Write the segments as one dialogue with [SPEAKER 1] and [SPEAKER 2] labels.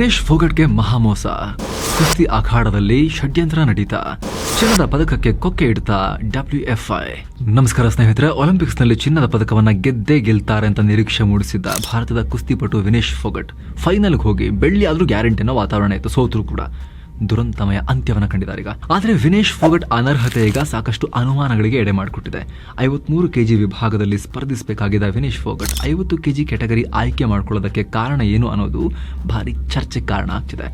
[SPEAKER 1] ವಿನೇಶ್ ಫೋಗಟ್ಗೆ ಮಹಾಮೋಸ. ಕುಸ್ತಿ ಅಖಾಡದಲ್ಲಿ ಷಡ್ಯಂತ್ರ ನಡೀತಾ. ಚಿನ್ನದ ಪದಕಕ್ಕೆ ಕೊಕ್ಕೆ ಇಡ್ತಾ ಡಬ್ಲ್ಯೂ ಎಫ್ ಐ. ನಮಸ್ಕಾರ ಸ್ನೇಹಿತರೆ ಒಲಿಂಪಿಕ್ಸ್ನಲ್ಲಿ ಚಿನ್ನದ ಪದಕವನ್ನ ಗೆದ್ದೇ ಗೆಲ್ತಾರೆ ಅಂತ ನಿರೀಕ್ಷೆ ಮೂಡಿಸಿದ್ದ ಭಾರತದ ಕುಸ್ತಿಪಟು ವಿನೇಶ್ ಫೋಗಟ್. ಫೈನಲ್ಗೆ ಹೋಗಿ ಬೆಳ್ಳಿ ಆದ್ರೂ ಗ್ಯಾರಂಟಿನ ವಾತಾವರಣ ಇತ್ತು, ಸೋತರು ಕೂಡ. ದುರಂತಮಯ ಅಂತ್ಯವನ್ನು ಕಂಡಿದ್ದಾರೆ ಈಗ. ಆದರೆ ವಿನೇಶ್ ಫೋಗಟ್ ಅನರ್ಹತೆ ಈಗ ಸಾಕಷ್ಟು ಅನುಮಾನಗಳಿಗೆ ಎಡೆ ಮಾಡಿಕೊಟ್ಟಿದೆ. ಐವತ್ಮೂರು ಕೆಜಿ ವಿಭಾಗದಲ್ಲಿ ಸ್ಪರ್ಧಿಸಬೇಕಾಗಿದ್ದ ವಿನೇಶ್ ಫೋಗಟ್ ಐವತ್ತು ಕೆಜಿ ಕೆಟಗರಿ ಆಯ್ಕೆ ಮಾಡಿಕೊಳ್ಳೋದಕ್ಕೆ ಕಾರಣ ಏನು ಅನ್ನೋದು ಭಾರಿ ಚರ್ಚೆಗೆ ಕಾರಣ ಆಗ್ತಿದೆ.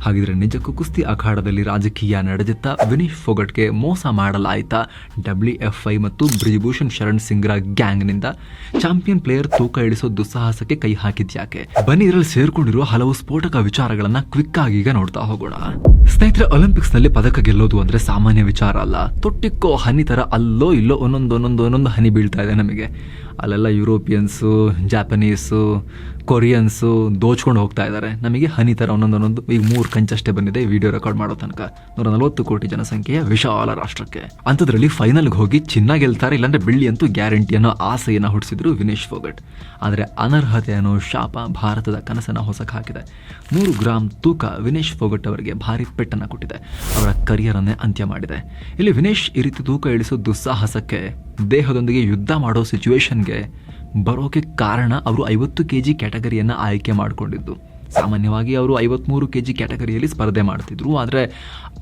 [SPEAKER 1] ಹಾಗಿದ್ರೆ ನಿಜಕ್ಕೂ ಕುಸ್ತಿ ಅಖಾಡದಲ್ಲಿ ರಾಜಕೀಯ ನಡೆದಿತ್ತಾ ವಿನೇಶ್ ಫೋಗಟ್ಗೆ ಮೋಸ ಮಾಡಲಾಯಿತಾ ಡಬ್ಲ್ಯೂ ಎಫ್ ಐ ಮತ್ತು ಬ್ರಿಜಭೂಷಣ್ ಶರಣ್ ಸಿಂಗ್ರ ಗ್ಯಾಂಗ್ನಿಂದ. ಚಾಂಪಿಯನ್ ಪ್ಲೇಯರ್ ತೂಕ ಇಳಿಸೋ ದುಸ್ಸಾಹಸಕ್ಕೆ ಕೈ ಹಾಕಿದ್ಯಾಕೆ? ಬನ್ನಿ ಇದರಲ್ಲಿ ಸೇರ್ಕೊಂಡಿರುವ ಹಲವು ಸ್ಫೋಟಕ ವಿಚಾರಗಳನ್ನ ಕ್ವಿಕ್ ಆಗಿ ಈಗ ನೋಡ್ತಾ ಹೋಗೋಣ. ಸ್ನೇಹಿತರೆ ಒಲಿಂಪಿಕ್ಸ್ನಲ್ಲಿ ಪದಕ ಗೆಲ್ಲೋದು ಅಂದ್ರೆ ಸಾಮಾನ್ಯ ವಿಚಾರ ಅಲ್ಲ. ತೊಟ್ಟಿಕ್ಕೋ ಹನಿ ತರ ಅಲ್ಲೋ ಇಲ್ಲೋ ಒಂದೊಂದು ಒಂದೊಂದು ಒಂದೊಂದು ಹನಿ ಬೀಳ್ತಾ ಇದೆ ನಮಗೆ. ಅಲ್ಲೆಲ್ಲ ಯುರೋಪಿಯನ್ಸು ಜಾಪನೀಸು ಕೊರಿಯನ್ಸು ದೋಚ್ಕೊಂಡು ಹೋಗ್ತಾ ಇದ್ದಾರೆ. ನಮಗೆ ಹನಿ ಥರ ಒಂದೊಂದು ಈಗ ಮೂರು ಕಂಚಷ್ಟೇ ಬಂದಿದೆ ವಿಡಿಯೋ ರೆಕಾರ್ಡ್ ಮಾಡೋ ತನಕ. ನೂರ ನಲವತ್ತು ಕೋಟಿ ಜನಸಂಖ್ಯೆಯ ವಿಶಾಲ ರಾಷ್ಟ್ರಕ್ಕೆ. ಅಂಥದ್ರಲ್ಲಿ ಫೈನಲ್ಗೆ ಹೋಗಿ ಚಿನ್ನ ಗೆಲ್ತಾರೆ, ಇಲ್ಲಾಂದ್ರೆ ಬೆಳ್ಳಿ ಅಂತೂ ಗ್ಯಾರಂಟಿ ಅನ್ನೋ ಆಸೆಯನ್ನು ಹುಟ್ಟಿಸಿದ್ರು ವಿನೇಶ್ ಫೋಗಟ್. ಆದರೆ ಅನರ್ಹತೆ ಅನ್ನೋ ಶಾಪ ಭಾರತದ ಕನಸನ್ನು ಹೊಸಕ್ಕೆ ಹಾಕಿದೆ. ನೂರು ಗ್ರಾಮ್ ತೂಕ ವಿನೇಶ್ ಫೋಗಟ್ ಅವರಿಗೆ ಭಾರಿ ಪೆಟ್ಟನ್ನು ಕೊಟ್ಟಿದೆ. ಅವರ ಕರಿಯರನ್ನೇ ಅಂತ್ಯ ಮಾಡಿದೆ. ಇಲ್ಲಿ ವಿನೇಶ್ ಈ ರೀತಿ ತೂಕ ಇಳಿಸೋ ದುಸ್ಸಾಹಸಕ್ಕೆ ದೇಹದೊಂದಿಗೆ ಯುದ್ಧ ಮಾಡೋ ಸಿಚುವೇಶನ್ಗೆ ಬರೋಕೆ ಕಾರಣ ಅವರು ಐವತ್ತು ಕೆ ಜಿ ಕ್ಯಾಟಗರಿಯನ್ನು ಆಯ್ಕೆ ಮಾಡಿಕೊಂಡಿದ್ದು. ಸಾಮಾನ್ಯವಾಗಿ ಅವರು ಐವತ್ಮೂರು ಕೆ ಜಿ ಕ್ಯಾಟಗರಿಯಲ್ಲಿ ಸ್ಪರ್ಧೆ ಮಾಡ್ತಿದ್ರು, ಆದರೆ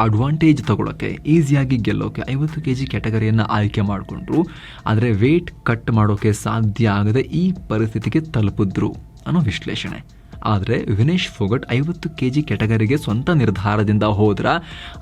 [SPEAKER 1] ಅಡ್ವಾಂಟೇಜ್ ತಗೊಳ್ಳೋಕ್ಕೆ ಈಸಿಯಾಗಿ ಗೆಲ್ಲೋಕೆ ಐವತ್ತು ಕೆ ಜಿ ಕ್ಯಾಟಗರಿಯನ್ನು ಆಯ್ಕೆ ಮಾಡಿಕೊಂಡ್ರು. ಆದರೆ ವೇಟ್ ಕಟ್ ಮಾಡೋಕ್ಕೆ ಸಾಧ್ಯ ಆಗದೆ ಈ ಪರಿಸ್ಥಿತಿಗೆ ತಲುಪಿದ್ರು ಅನ್ನೋ ವಿಶ್ಲೇಷಣೆ. ಆದರೆ ವಿನೇಶ್ ಫೋಗಟ್ ಐವತ್ತು ಕೆ ಜಿ ಕೆಟಗರಿಗೆ ಸ್ವಂತ ನಿರ್ಧಾರದಿಂದ ಹೋದ್ರ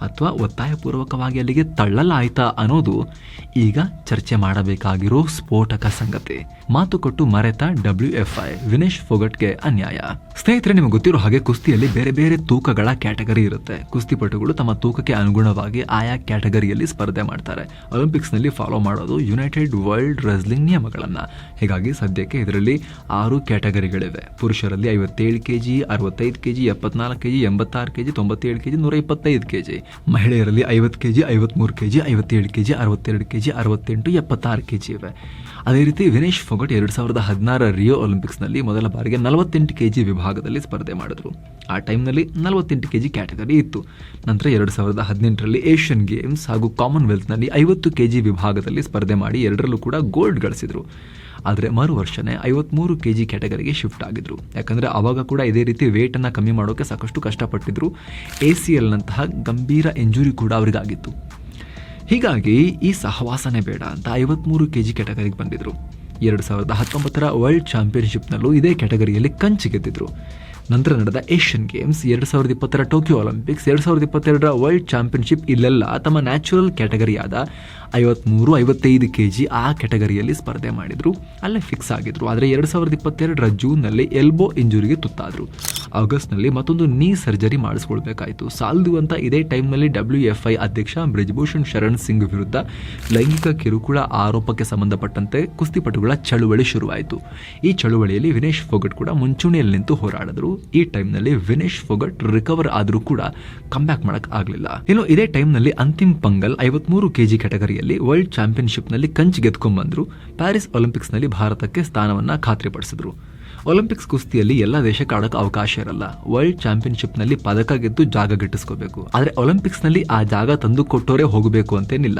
[SPEAKER 1] ಅಥವಾ ಒತ್ತಾಯಪೂರ್ವಕವಾಗಿ ಅಲ್ಲಿಗೆ ತಳ್ಳಲಾಯ್ತಾ ಅನ್ನೋದು ಈಗ ಚರ್ಚೆ ಮಾಡಬೇಕಾಗಿರೋ ಸ್ಫೋಟಕ ಸಂಗತಿ. ಮಾತು ಕೊಟ್ಟು ಮರೆತ ಡಬ್ಲ್ಯೂ ಎಫ್ ಐ ವಿನೇಶ್ ಫೋಗಟ್ಗೆ ಅನ್ಯಾಯ. ಸ್ನೇಹಿತರೆ, ನಿಮಗೆ ಗೊತ್ತಿರೋ ಹಾಗೆ ಕುಸ್ತಿಯಲ್ಲಿ ಬೇರೆ ಬೇರೆ ತೂಕಗಳ ಕ್ಯಾಟಗರಿ ಇರುತ್ತೆ. ಕುಸ್ತಿಪಟುಗಳು ತಮ್ಮ ತೂಕಕ್ಕೆ ಅನುಗುಣವಾಗಿ ಆಯಾ ಕ್ಯಾಟಗರಿಯಲ್ಲಿ ಸ್ಪರ್ಧೆ ಮಾಡ್ತಾರೆ. ಒಲಿಂಪಿಕ್ಸ್ನಲ್ಲಿ ಫಾಲೋ ಮಾಡೋದು ಯುನೈಟೆಡ್ ವರ್ಲ್ಡ್ ರೆಸ್ಲಿಂಗ್ ನಿಯಮಗಳನ್ನು. ಹೀಗಾಗಿ ಸದ್ಯಕ್ಕೆ ಇದರಲ್ಲಿ ಆರು ಕ್ಯಾಟಗರಿಗಳಿವೆ. ಪುರುಷರಲ್ಲಿ ಐವತ್ತೇಳು ಕೆ ಜಿ ಅರವತ್ತೈದು ಕೆ ಜಿ ಎಪ್ಪತ್ನಾಲ್ಕು ಕೆ ಜಿ ಎಂಬತ್ತಾರು ಕೆ ಜಿ ತೊಂಬತ್ತೇಳು ಕೆ ಜಿ ನೂರ ಇಪ್ಪತ್ತೈದು ಕೆ ಜಿ ಮಹಿಳೆಯರಲ್ಲಿ ಐವತ್ತು ಕೆ ಜಿ ಐವತ್ಮೂರು ಕೆ ಜಿ ಐವತ್ತೇಳು ಕೆ ಜಿ ಅರವತ್ತೆರಡು ಕೆ ಜಿ ಅರವತ್ತೆಂಟು, ಎಪ್ಪತ್ತಾರು ಕೆ ಜಿ ಇವೆ. ಅದೇ ರೀತಿ ವಿನೇಶ್ ಫೊಗಟ್ ಎರಡು ಸಾವಿರದ ಹದಿನಾರ ರಿಯೋ ಒಲಿಂಪಿಕ್ಸ್ನಲ್ಲಿ ಮೊದಲ ಬಾರಿಗೆ ನಲವತ್ತೆಂಟು ಕೆ ಜಿ ವಿಭಾಗದಲ್ಲಿ ಸ್ಪರ್ಧೆ ಮಾಡಿದ್ರು. ಆ ಟೈಮ್ನಲ್ಲಿ ನಲವತ್ತೆಂಟು ಕೆ ಜಿ ಕ್ಯಾಟಗರಿ ಇತ್ತು. ನಂತರ ಎರಡು ಸಾವಿರದ ಹದಿನೆಂಟರಲ್ಲಿ ಏಷ್ಯನ್ ಗೇಮ್ಸ್ ಹಾಗೂ ಕಾಮನ್ವೆಲ್ತ್ನಲ್ಲಿ ಐವತ್ತು ಕೆ ಜಿ ವಿಭಾಗದಲ್ಲಿ ಸ್ಪರ್ಧೆ ಮಾಡಿ ಎರಡರಲ್ಲೂ ಕೂಡ ಗೋಲ್ಡ್ ಗಳಿಸಿದ್ರು. ಆದರೆ ಮರು ವರ್ಷನೇ ಐವತ್ತ್ಮೂರು ಕೆ ಜಿ ಕ್ಯಾಟಗರಿಗೆ ಶಿಫ್ಟ್ ಆಗಿದ್ರು. ಯಾಕಂದರೆ ಆವಾಗ ಕೂಡ ಇದೇ ರೀತಿ ವೇಟನ್ನು ಕಮ್ಮಿ ಮಾಡೋಕ್ಕೆ ಸಾಕಷ್ಟು ಕಷ್ಟಪಟ್ಟಿದ್ರು. ಎ ಸಿ ಎಲ್ನಂತಹ ಗಂಭೀರ ಇಂಜುರಿ ಕೂಡ ಅವರಿಗಾಗಿತ್ತು. ಹೀಗಾಗಿ ಈ ಸಹವಾಸನೆ ಬೇಡ ಅಂತ ಐವತ್ತ್ಮೂರು ಕೆ ಜಿ ಕ್ಯಾಟಗರಿಗೆ ಬಂದಿದ್ರು. ಎರಡು ಸಾವಿರದ ಹತ್ತೊಂಬತ್ತರ ವರ್ಲ್ಡ್ ಚಾಂಪಿಯನ್ಶಿಪ್ನಲ್ಲೂ ಇದೇ ಕ್ಯಾಟಗರಿಯಲ್ಲಿ ಕಂಚು ಗೆದ್ದಿದ್ರು. ನಂತರ ನಡೆದ ಏಷ್ಯನ್ ಗೇಮ್ಸ್ ಎರಡು ಸಾವಿರದ ಇಪ್ಪತ್ತರ ಟೋಕಿಯೋ ಒಲಿಂಪಿಕ್ಸ್ ಎರಡು ಸಾವಿರದ ಇಪ್ಪತ್ತೆರಡರ ವರ್ಲ್ಡ್ ಚಾಂಪಿಯನ್ಶಿಪ್ ಇಲ್ಲೆಲ್ಲ ತಮ್ಮ ನ್ಯಾಚುರಲ್ ಕ್ಯಾಟಗರಿಯಾದ ಐವತ್ಮೂರು ಐವತ್ತೈದು ಕೆ ಜಿ ಆ ಕ್ಯಾಟಗರಿಯಲ್ಲಿ ಸ್ಪರ್ಧೆ ಮಾಡಿದರು. ಅಲ್ಲೇ ಫಿಕ್ಸ್ ಆಗಿದ್ರು. ಆದರೆ ಎರಡು ಸಾವಿರದ ಇಪ್ಪತ್ತೆರಡರ ಜೂನ್ನಲ್ಲಿ ಎಲ್ಬೋ ಇಂಜುರಿಗೆ ತುತ್ತಾದರು. ಆಗಸ್ಟ್ನಲ್ಲಿ ಮತ್ತೊಂದು ನೀ ಸರ್ಜರಿ ಮಾಡಿಸ್ಕೊಳ್ಬೇಕಾಯಿತು. ಸಾಲದು ಅಂತ ಇದೇ ಟೈಮ್ನಲ್ಲಿ ಡಬ್ಲ್ಯೂ ಎಫ್ ಐ ಅಧ್ಯಕ್ಷ ಬ್ರಿಜ್ಭೂಷಣ್ ಶರಣ್ ಸಿಂಗ್ ವಿರುದ್ಧ ಲೈಂಗಿಕ ಕಿರುಕುಳ ಆರೋಪಕ್ಕೆ ಸಂಬಂಧಪಟ್ಟಂತೆ ಕುಸ್ತಿಪಟುಗಳ ಚಳುವಳಿ ಶುರುವಾಯಿತು. ಈ ಚಳುವಳಿಯಲ್ಲಿ ವಿನೇಶ್ ಫೋಗಟ್ ಕೂಡ ಮುಂಚೂಣಿಯಲ್ಲಿ ನಿಂತು ಹೋರಾಡಿದ್ರು. ಈ ಟೈಮ್ನಲ್ಲಿ ವಿನೇಶ್ ಫೋಗಟ್ ರಿಕವರ್ ಆದರೂ ಕೂಡ ಕಂಬ್ಯಾಕ್ ಮಾಡಕ್ ಆಗಲಿಲ್ಲ. ಇನ್ನು ಇದೇ ಟೈಮ್ನಲ್ಲಿ ಅಂತಿಮ್ ಪಂಗಲ್ ಐವತ್ಮೂರು ಕೆಜಿ ಕ್ಯಾಟಗರಿಯಲ್ಲಿ ವರ್ಲ್ಡ್ ಚಾಂಪಿಯನ್ಶಿಪ್ನಲ್ಲಿ ಕಂಚು ಬಂದರು ಪ್ಯಾರಿಸ್ ಒಲಿಂಪಿಕ್ಸ್ನಲ್ಲಿ ಭಾರತಕ್ಕೆ ಸ್ಥಾನವನ್ನ ಖಾತ್ರಿಪಡಿಸಿದ್ರು. ಒಲಿಂಪಿಕ್ಸ್ ಕುಸ್ತಿಯಲ್ಲಿ ಎಲ್ಲ ದೇಶಕ್ಕೆ ಆಡೋಕೆ ಅವಕಾಶ ಇರಲ್ಲ. ವರ್ಲ್ಡ್ ಚಾಂಪಿಯನ್ಶಿಪ್ನಲ್ಲಿ ಪದಕ ಗೆದ್ದು ಜಾಗ ಗಿಟ್ಟಿಸ್ಕೋಬೇಕು. ಆದರೆ ಒಲಿಂಪಿಕ್ಸ್ನಲ್ಲಿ ಆ ಜಾಗ ತಂದು ಕೊಟ್ಟೋರೆ ಹೋಗಬೇಕು ಅಂತೇನಿಲ್ಲ.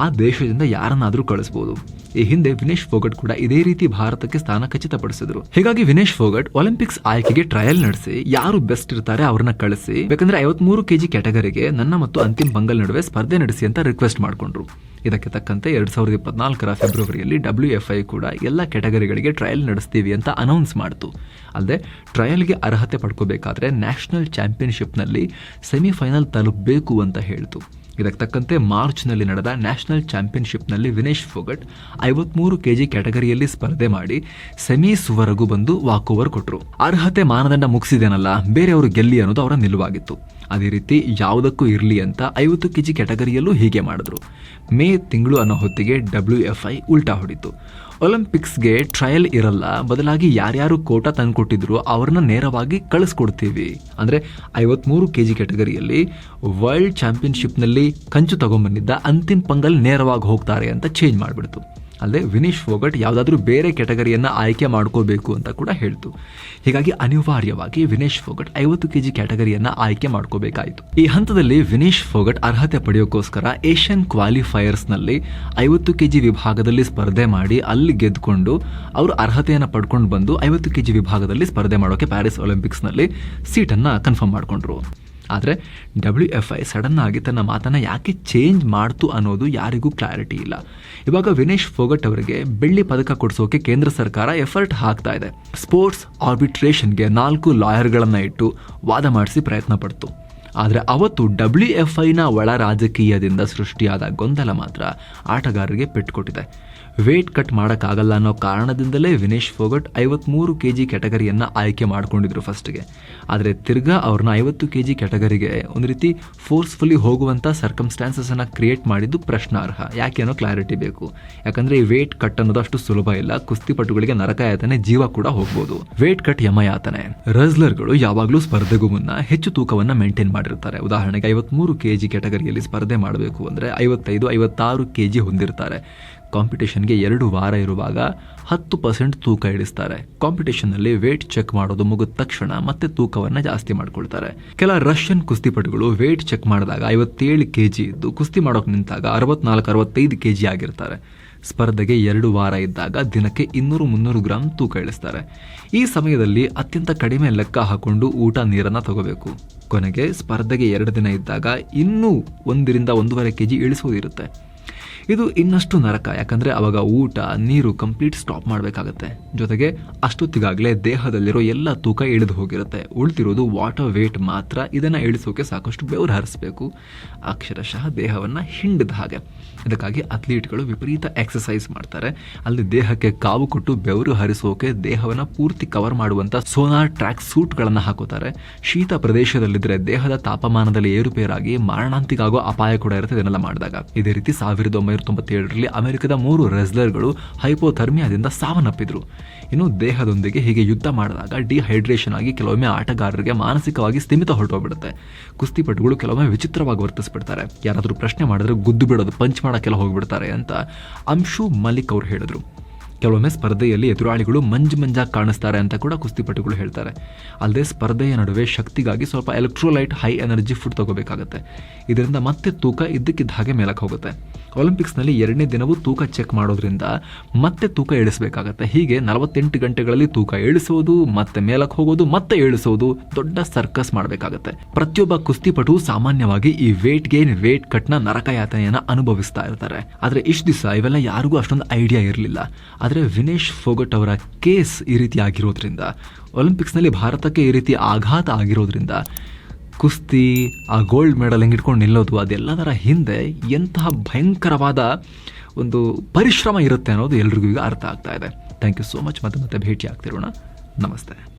[SPEAKER 1] ಆ ದೇಶದಿಂದ ಯಾರನ್ನಾದರೂ ಕಳಿಸ್ಬೋದು. ಈ ಹಿಂದೆ ವಿನೇಶ್ ಫೋಗಟ್ ಕೂಡ ಇದೇ ರೀತಿ ಭಾರತಕ್ಕೆ ಸ್ಥಾನ ಖಚಿತಪಡಿಸಿದ್ರು. ಹೀಗಾಗಿ ವಿನೇಶ್ ಫೋಗಟ್ ಒಲಿಂಪಿಕ್ಸ್ ಆಯ್ಕೆಗೆ ಟ್ರಯಲ್ ನಡೆಸಿ, ಯಾರು ಬೆಸ್ಟ್ ಇರ್ತಾರೆ ಅವ್ರನ್ನ ಕಳಿಸಿ, ಬೇಕಂದ್ರೆ ಐವತ್ಮೂರು ಕೆಜಿ ಕ್ಯಾಟಗರಿಗೆ ನನ್ನ ಮತ್ತು ಅಂತಿಮ್ ಬಂಗಲ್ ನಡುವೆ ಸ್ಪರ್ಧೆ ನಡೆಸಿ ಅಂತ ರಿಕ್ವೆಸ್ಟ್ ಮಾಡಿಕೊಂಡ್ರು. ಇದಕ್ಕೆ ತಕ್ಕಂತೆ ಎರಡು ಸಾವಿರದ ಇಪ್ಪತ್ನಾಲ್ಕರ ಫೆಬ್ರವರಿಯಲ್ಲಿ ಡಬ್ಲ್ಯೂ ಎಫ್ ಐ ಕೂಡ ಎಲ್ಲ ಕ್ಯಾಟಗರಿಗಳಿಗೆ ಟ್ರಯಲ್ ನಡೆಸ್ತೀವಿ ಅಂತ ಅನೌನ್ಸ್ ಮಾಡಿತು. ಅಲ್ಲದೆ ಟ್ರಯಲ್ಗೆ ಅರ್ಹತೆ ಪಡ್ಕೋಬೇಕಾದ್ರೆ ನ್ಯಾಷನಲ್ ಚಾಂಪಿಯನ್ಶಿಪ್ನಲ್ಲಿ ಸೆಮಿಫೈನಲ್ ತಲುಪಬೇಕು ಅಂತ ಹೇಳಿತು. ಇದಕ್ಕೆ ತಕ್ಕಂತೆ ಮಾರ್ಚ್ನಲ್ಲಿ ನಡೆದ ನ್ಯಾಷನಲ್ ಚಾಂಪಿಯನ್ಶಿಪ್ನಲ್ಲಿ ವಿನೇಶ್ ಫೋಗಟ್ ಐವತ್ಮೂರು ಕೆಜಿ ಕ್ಯಾಟಗರಿಯಲ್ಲಿ ಸ್ಪರ್ಧೆ ಮಾಡಿ ಸೆಮೀಸ್ವರೆಗೂ ಬಂದು ವಾಕ್ ಕೊಟ್ಟರು ಅರ್ಹತೆ ಮಾನದಂಡ ಮುಗಿಸಿದೇನಲ್ಲ, ಬೇರೆಯವರು ಗೆಲ್ಲಿ ಅನ್ನೋದು ಅವರ ನಿಲುವಾಗಿತ್ತು. ಅದೇ ರೀತಿ ಯಾವುದಕ್ಕೂ ಇರಲಿ ಅಂತ ಐವತ್ತು ಕೆಜಿ ಕ್ಯಾಟಗರಿಯಲ್ಲೂ ಹೀಗೆ ಮಾಡಿದ್ರು. ಮೇ ತಿಂಗಳು ಅನ್ನೋ ಹೊತ್ತಿಗೆ ಡಬ್ಲ್ಯೂ ಎಫ್ ಐ ಉಲ್ಟಾ ಹೊಡಿತು. ಒಲಿಂಪಿಕ್ಸ್ಗೆ ಟ್ರಯಲ್ ಇರಲ್ಲ, ಬದಲಾಗಿ ಯಾರ್ಯಾರು ಕೋಟಾ ತಂದುಕೊಟ್ಟಿದ್ರು ಅವ್ರನ್ನ ನೇರವಾಗಿ ಕಳಿಸ್ಕೊಡ್ತೀವಿ. ಅಂದರೆ ಐವತ್ಮೂರು ಕೆ ಜಿ ಕ್ಯಾಟಗರಿಯಲ್ಲಿ ವರ್ಲ್ಡ್ ಚಾಂಪಿಯನ್ಶಿಪ್ನಲ್ಲಿ ಕಂಚು ತಗೊಂಬಂದಿದ್ದ ಅಂತಿಮ ಪಂಗಲ್ ನೇರವಾಗಿ ಹೋಗ್ತಾರೆ ಅಂತ ಚೇಂಜ್ ಮಾಡಿಬಿಡ್ತು. ಅಲ್ಲದೆ ವಿನೀಶ್ ಫೋಗಟ್ ಯಾವುದಾದ್ರೂ ಬೇರೆ ಕ್ಯಾಟಗರಿಯನ್ನು ಆಯ್ಕೆ ಮಾಡ್ಕೋಬೇಕು ಅಂತ ಕೂಡ ಹೇಳ್ತು. ಹೀಗಾಗಿ ಅನಿವಾರ್ಯವಾಗಿ ವಿನೇಶ್ ಫೋಗಟ್ ಐವತ್ತು ಕೆಜಿ ಕ್ಯಾಟಗರಿಯನ್ನು ಆಯ್ಕೆ ಮಾಡ್ಕೋಬೇಕಾಯಿತು. ಈ ಹಂತದಲ್ಲಿ ವಿನೇಶ್ ಫೋಗಟ್ ಅರ್ಹತೆ ಪಡೆಯೋಕ್ಕೋಸ್ಕರ ಏಷ್ಯನ್ ಕ್ವಾಲಿಫೈಯರ್ಸ್ನಲ್ಲಿ ಐವತ್ತು ಕೆಜಿ ವಿಭಾಗದಲ್ಲಿ ಸ್ಪರ್ಧೆ ಮಾಡಿ ಅಲ್ಲಿ ಗೆದ್ದುಕೊಂಡು ಅವರು ಅರ್ಹತೆಯನ್ನು ಪಡ್ಕೊಂಡು ಬಂದು ಐವತ್ತು ಕೆಜಿ ವಿಭಾಗದಲ್ಲಿ ಸ್ಪರ್ಧೆ ಮಾಡೋಕೆ ಪ್ಯಾರಿಸ್ ಒಲಿಂಪಿಕ್ಸ್ನಲ್ಲಿ ಸೀಟನ್ನು ಕನ್ಫರ್ಮ್ ಮಾಡಿಕೊಂಡ್ರು. ಆದರೆ ಡಬ್ಲ್ಯೂ ಎಫ್ ಐ ಸಡನ್ ಆಗಿ ತನ್ನ ಮಾತನ್ನು ಯಾಕೆ ಚೇಂಜ್ ಮಾಡ್ತು ಅನ್ನೋದು ಯಾರಿಗೂ ಕ್ಲಾರಿಟಿ ಇಲ್ಲ. ಇವಾಗ ವಿನೇಶ್ ಫೋಗಟ್ ಅವರಿಗೆ ಬೆಳ್ಳಿ ಪದಕ ಕೊಡಿಸೋಕೆ ಕೇಂದ್ರ ಸರ್ಕಾರ ಎಫರ್ಟ್ ಹಾಕ್ತಾ ಇದೆ. ಸ್ಪೋರ್ಟ್ಸ್ ಆರ್ಬಿಟ್ರೇಷನ್ಗೆ ನಾಲ್ಕು ಲಾಯರ್ಗಳನ್ನು ಇಟ್ಟು ವಾದ ಮಾಡಿಸಿ ಪ್ರಯತ್ನ ಪಡ್ತು. ಆದರೆ ಅವತ್ತು ಡಬ್ಲ್ಯೂ ಎಫ್ ಐನ ಒಳ ರಾಜಕೀಯದಿಂದ ಸೃಷ್ಟಿಯಾದ ಗೊಂದಲ ಮಾತ್ರ ಆಟಗಾರರಿಗೆ ಪೆಟ್ಟುಕೊಟ್ಟಿದೆ ವೇಟ್ ಕಟ್ ಮಾಡೋಕ್ಕಾಗಲ್ಲ ಅನ್ನೋ ಕಾರಣದಿಂದಲೇ ವಿನೇಶ್ ಫೋಗಟ್ ಐವತ್ಮೂರು ಕೆ ಜಿ ಕ್ಯಾಟಗರಿಯನ್ನು ಆಯ್ಕೆ ಮಾಡ್ಕೊಂಡಿದ್ರು ಫಸ್ಟ್ಗೆ ಆದರೆ ತಿರ್ಗಾ ಅವ್ರನ್ನ ಐವತ್ತು ಕೆ ಜಿ ಕ್ಯಾಟಗರಿಗೆ ಒಂದು ರೀತಿ ಫೋರ್ಸ್ಫುಲಿ ಹೋಗುವಂಥ ಸರ್ಕಮ್ಸ್ಟಾನ್ಸಸನ್ನು ಕ್ರಿಯೇಟ್ ಮಾಡಿದ್ದು ಪ್ರಶ್ನಾರ್ಹ. ಯಾಕೆ ಅನ್ನೋ ಕ್ಲಾರಿಟಿ ಬೇಕು. ಯಾಕಂದರೆ ಈ ವೇಟ್ ಕಟ್ ಅನ್ನೋದು ಅಷ್ಟು ಸುಲಭ ಇಲ್ಲ. ಕುಸ್ತಿಪಟುಗಳಿಗೆ ನರಕಯಾತನೆ ಜೀವ ಕೂಡ ಹೋಗ್ಬೋದು. Wait cut ಯಮಯಾತನೆ. ರಸ್ಲರ್ಗಳು ಯಾವಾಗಲೂ ಸ್ಪರ್ಧೆಗೂ ಮುನ್ನ ಹೆಚ್ಚು ತೂಕವನ್ನು ಮೇಂಟೈನ್ ಮಾಡಿರ್ತಾರೆ. ಉದಾಹರಣೆಗೆ ಐವತ್ಮೂರು ಕೆ ಜಿ ಕ್ಯಾಟಗರಿಯಲ್ಲಿ ಸ್ಪರ್ಧೆ ಮಾಡಬೇಕು ಅಂದರೆ ಐವತ್ತೈದು, ಐವತ್ತಾರು ಕೆ ಜಿ ಹೊಂದಿರ್ತಾರೆ. ಕಾಂಪಿಟೇಷನ್ಗೆ ಎರಡು ವಾರ ಇರುವಾಗ ಹತ್ತು ಪರ್ಸೆಂಟ್ ತೂಕ ಇಳಿಸ್ತಾರೆ. ಕಾಂಪಿಟೇಷನ್ನಲ್ಲಿ ವೇಟ್ ಚೆಕ್ ಮಾಡೋದು ಮುಗಿದ ತಕ್ಷಣ ಮತ್ತೆ ತೂಕವನ್ನು ಜಾಸ್ತಿ ಮಾಡ್ಕೊಳ್ತಾರೆ. ಕೆಲ ರಷ್ಯನ್ ಕುಸ್ತಿಪಟುಗಳು ವೇಟ್ ಚೆಕ್ ಮಾಡಿದಾಗ ಐವತ್ತೇಳು ಕೆ ಜಿ ಇದ್ದು ಕುಸ್ತಿ ಮಾಡೋಕೆ ನಿಂತಾಗ ಅರವತ್ನಾಲ್ಕು, ಅರವತ್ತೈದು ಕೆ ಜಿ ಆಗಿರ್ತಾರೆ. ಸ್ಪರ್ಧೆಗೆ ಎರಡು ವಾರ ಇದ್ದಾಗ ದಿನಕ್ಕೆ ಇನ್ನೂರು, ಮುನ್ನೂರು ಗ್ರಾಮ್ ತೂಕ ಇಳಿಸ್ತಾರೆ. ಈ ಸಮಯದಲ್ಲಿ ಅತ್ಯಂತ ಕಡಿಮೆ ಲೆಕ್ಕ ಹಾಕೊಂಡು ಊಟ ನೀರನ್ನು ತಗೋಬೇಕು. ಕೊನೆಗೆ ಸ್ಪರ್ಧೆಗೆ ಎರಡು ದಿನ ಇದ್ದಾಗ ಇನ್ನೂ ಒಂದರಿಂದ ಒಂದೂವರೆ ಕೆ ಜಿ ಇಳಿಸೋದಿರುತ್ತೆ. ಇದು ಇನ್ನಷ್ಟು ನರಕ, ಯಾಕಂದರೆ ಅವಾಗ ಊಟ, ನೀರು ಕಂಪ್ಲೀಟ್ ಸ್ಟಾಪ್ ಮಾಡಬೇಕಾಗತ್ತೆ. ಜೊತೆಗೆ ಅಷ್ಟೊತ್ತಿಗಾಗಲೇ ದೇಹದಲ್ಲಿರೋ ಎಲ್ಲ ತೂಕ ಇಳಿದು ಹೋಗಿರುತ್ತೆ. ಉಳ್ತಿರೋದು ವಾಟರ್ ವೇಟ್ ಮಾತ್ರ, ಇದನ್ನು ಇಳಿಸೋಕೆ ಸಾಕಷ್ಟು ಬೆವರು ಹರಿಸಬೇಕು. ಅಕ್ಷರಶಃ ದೇಹವನ್ನು ಹಿಂಡಿದ ಹಾಗೆ. ಇದಕ್ಕಾಗಿ ಅಥ್ಲೀಟ್ಗಳು ವಿಪರೀತ ಎಕ್ಸಸೈಸ್ ಮಾಡ್ತಾರೆ. ಅಲ್ಲಿ ದೇಹಕ್ಕೆ ಕಾವು ಕೊಟ್ಟು ಬೆವರು ಹರಿಸೋಕೆ ದೇಹವನ್ನು ಪೂರ್ತಿ ಕವರ್ ಮಾಡುವಂಥ ಸೋನಾರ್ ಟ್ರ್ಯಾಕ್ ಸೂಟ್ಗಳನ್ನು ಹಾಕೋತಾರೆ. ಶೀತ ಪ್ರದೇಶದಲ್ಲಿದ್ದರೆ ದೇಹದ ತಾಪಮಾನದಲ್ಲಿ ಏರುಪೇರಾಗಿ ಮಾರಣಾಂತಿಗಾಗೋ ಅಪಾಯ ಕೂಡ ಇರುತ್ತೆ ಇದನ್ನೆಲ್ಲ ಮಾಡಿದಾಗ. ಇದೇ ರೀತಿ ಸಾವಿರದ ಒಂಬೈನೂರ ತೊಂಬತ್ತೇಳರಲ್ಲಿ ಅಮೆರಿಕದ ಮೂರು ರೆಸ್ಲರ್ಗಳು ಹೈಪೋಥರ್ಮಿಯಾದಿಂದ ಸಾವನ್ನಪ್ಪಿದ್ರು. ಇನ್ನು ದೇಹದೊಂದಿಗೆ ಹೀಗೆ ಯುದ್ಧ ಮಾಡಿದಾಗ ಡಿಹೈಡ್ರೇಷನ್ ಆಗಿ ಕೆಲವೊಮ್ಮೆ ಆಟಗಾರರಿಗೆ ಮಾನಸಿಕವಾಗಿ ಸ್ಥಿಮಿತ ಹೊರಟೋಗ್ಬಿಡುತ್ತೆ. ಕುಸ್ತಿಪಟುಗಳು ಕೆಲವೊಮ್ಮೆ ವಿಚಿತ್ರವಾಗಿ ವರ್ತಿಸ್ಬಿಡ್ತಾರೆ. ಯಾರಾದರೂ ಪ್ರಶ್ನೆ ಮಾಡಿದ್ರೆ ಗುದ್ದು ಬಿಡೋದು ಪಂಚ್ ಮಾಡೋಕ್ಕೆಲ್ಲ ಹೋಗ್ಬಿಡ್ತಾರೆ ಅಂತ ಅಂಶು ಮಲಿಕ್ ಅವ್ರು ಹೇಳಿದ್ರು. ಕೆಲವೊಮ್ಮೆ ಸ್ಪರ್ಧೆಯಲ್ಲಿ ಎದುರಾಳಿಗಳು ಮಂಜು ಮಂಜಾಗಿ ಕಾಣಿಸ್ತಾರೆ ಅಂತ ಕೂಡ ಕುಸ್ತಿಪಟುಗಳು ಹೇಳ್ತಾರೆ. ಅಲ್ಲದೆ ಸ್ಪರ್ಧೆಯ ನಡುವೆ ಶಕ್ತಿಗಾಗಿ ಸ್ವಲ್ಪ ಎಲೆಕ್ಟ್ರೋಲೈಟ್ ಹೈ ಎನರ್ಜಿ ಫುಡ್ ತಗೋಬೇಕಾಗುತ್ತೆ. ಇದರಿಂದ ಮತ್ತೆ ತೂಕ ಇದ್ದಕ್ಕಿದ್ದ ಹಾಗೆ ಮೇಲಕ್ಕೆ ಹೋಗುತ್ತೆ. ಒಲಿಂಪಿಕ್ಸ್ನಲ್ಲಿ ಎರಡನೇ ದಿನವೂ ತೂಕ ಚೆಕ್ ಮಾಡೋದ್ರಿಂದ ಮತ್ತೆ ತೂಕ ಇಳಿಸಬೇಕಾಗತ್ತೆ ಹೀಗೆ ನಲವತ್ತೆಂಟು ಗಂಟೆಗಳಲ್ಲಿ ತೂಕ ಇಳಿಸೋದು ಮತ್ತೆ ಮೇಲಕ್ಕೆ ಹೋಗೋದು, ಮತ್ತೆ ಇಳಿಸೋದು ದೊಡ್ಡ ಸರ್ಕಸ್ ಮಾಡಬೇಕಾಗತ್ತೆ. ಪ್ರತಿಯೊಬ್ಬ ಕುಸ್ತಿಪಟು ಸಾಮಾನ್ಯವಾಗಿ ಈ ವೇಟ್ ಗೇನ್ ವೇಟ್ ಕಟ್ನ ನರಕಯಾತನೆಯನ್ನು ಅನುಭವಿಸ್ತಾ ಇರ್ತಾರೆ. ಆದರೆ ಇಷ್ಟು ದಿವಸ ಇವೆಲ್ಲ ಯಾರಿಗೂ ಅಷ್ಟೊಂದು ಐಡಿಯಾ ಇರಲಿಲ್ಲ. ಆದರೆ ವಿನೇಶ್ ಫೋಗಟ್ ಅವರ ಕೇಸ್ ಈ ರೀತಿ ಆಗಿರೋದ್ರಿಂದ ಒಲಿಂಪಿಕ್ಸ್ನಲ್ಲಿ ಭಾರತಕ್ಕೆ ಈ ರೀತಿ ಆಘಾತ ಆಗಿರೋದ್ರಿಂದ, ಕುಸ್ತಿ, ಆ ಗೋಲ್ಡ್ ಮೆಡಲ್ ಹೆಂಗೆ ಇಟ್ಕೊಂಡು ನಿಲ್ಲೋದು, ಅದೆಲ್ಲದರ ಹಿಂದೆ ಎಂತಹ ಭಯಂಕರವಾದ ಒಂದು ಪರಿಶ್ರಮ ಇರುತ್ತೆ ಅನ್ನೋದು ಎಲ್ರಿಗೂ ಈಗ ಅರ್ಥ ಆಗ್ತಾ ಇದೆ. ಥ್ಯಾಂಕ್ ಯು ಸೋ ಮಚ್ ಮತ್ತೆ ಮತ್ತೆ ಭೇಟಿ ಆಗ್ತಿರೋಣ ನಮಸ್ತೆ.